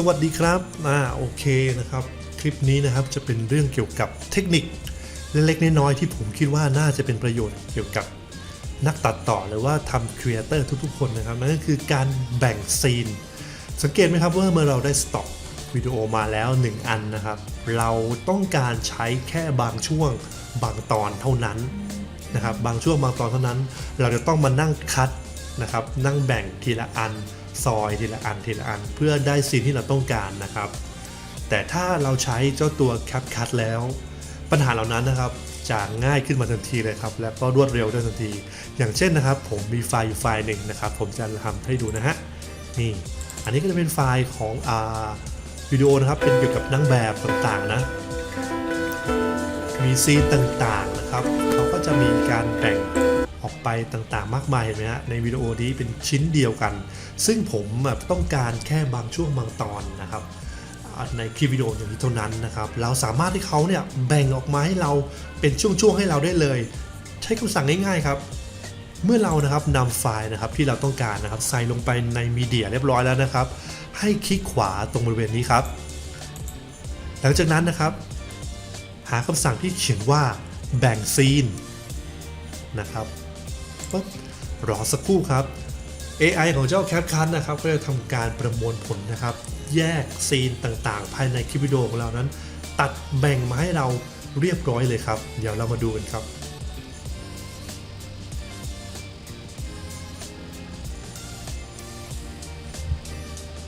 สวัสดีครับอ่าโอเคนะครับ คลิปนี้นะครับจะเป็นเรื่องเกี่ยวกับเทคนิคเล็กๆน้อยๆที่ผมคิดว่าน่าจะเป็นประโยชน์เกี่ยวกับนักตัดต่อหรือว่าทำครีเอเตอร์ทุกๆ คนนะครับนั่นก็คือการแบ่งซีน สังเกตไหมครับว่าเมื่อเราได้สต็อกวิดีโอมาแล้ว 1 อันนะครับ เราต้องการใช้แค่บางช่วงบางตอนเท่านั้นนะครับบางช่วงบางตอนเท่านั้น เราจะต้องมานั่งคัดนะครับนั่งแบ่งทีละอัน ซอยทีละอันทีละอัน เพื่อได้ซีนที่เราต้องการนะครับ แต่ถ้าเราใช้เจ้าตัว CapCut แล้ว ปัญหาเหล่านั้นนะครับจะง่ายขึ้นมาทันทีเลยครับ และก็รวดเร็วได้ทันที อย่างเช่นนะครับ ผมมีไฟล์อยู่ไฟล์หนึ่งนะครับ ผมจะทำให้ดูนะฮะนี่ อันนี้ก็จะเป็นไฟล์ของอ่าวิดีโอนะครับเป็นเกี่ยวกับนางแบบต่างๆนะ มีซีนต่างๆนะครับเขาก็จะมีการแบ่ง ไปต่างๆ มากมายเห็นไหมฮะในวิดีโอนี้เป็นชิ้นเดียวกัน ซึ่งผมแบบต้องการแค่บางช่วงบางตอนนะครับในคลิปวิดีโออย่างนี้เท่านั้นนะครับเราสามารถที่เขาเนี่ยแบ่งออกมาให้เราเป็นช่วงๆให้เราได้เลย ใช้คำสั่งง่ายๆครับเมื่อเรานะครับนำไฟล์นะครับที่เราต้องการนะครับใส่ลงไปในมีเดียเรียบร้อยแล้วนะครับ ให้คลิกขวาตรงบริเวณนี้ครับ หลังจากนั้นนะครับ หาคำสั่งที่เขียนว่าแบ่งซีนนะครับ ปุ๊บรอสักครู่ครับ AI ของเจ้า CapCut นะครับก็จะทำการประมวลผลนะครับ แยกซีนต่างๆ ภายในคลิปวิดีโอของเรานั้น ตัดแบ่งมาให้เราเรียบร้อยเลยครับ เดี๋ยวเรามาดูกันครับ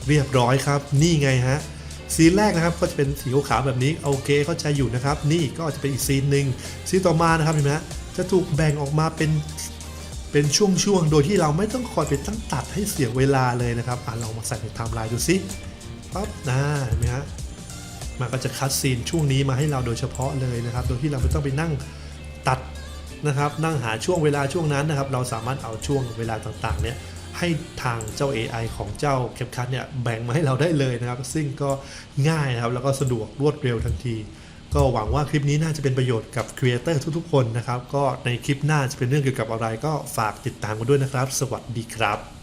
เรียบร้อยครับ นี่ไงฮะ ซีนแรกนะครับก็จะเป็นสีขาวแบบนี้ โอเคเข้าใจอยู่นะครับ นี่ก็จะเป็นอีกซีนหนึ่งซีนต่อมานะครับเห็นไหมจะถูกแบ่งออกมาเป็น เป็นช่วงๆ โดยที่เราไม่ต้องคอยไปตั้งตัดให้เสียเวลาเลยนะครับอะเรามาใส่ในไทม์ไลน์ดูสิปั๊บนะเห็นไหมฮะมันก็จะคัดซีนช่วงนี้มาให้เราโดยเฉพาะเลยนะครับ โดยที่เราไม่ต้องไปนั่งตัดนะครับ นั่งหาช่วงเวลาช่วงนั้นนะครับ เราสามารถเอาช่วงเวลาต่างๆ เนี่ยให้ทางเจ้า AI ของเจ้า CapCut เนี่ยแบ่งมาให้เราได้เลยนะครับ ซึ่งก็ง่ายนะครับ แล้วก็สะดวกรวดเร็วทันที ก็หวังว่าคลิปนี้น่าจะเป็นประโยชน์กับครีเอเตอร์ทุกๆ คนนะครับ ก็ในคลิปหน้าจะเป็นเรื่องเกี่ยวกับอะไรก็ฝากติดตามกันด้วยนะครับ สวัสดีครับ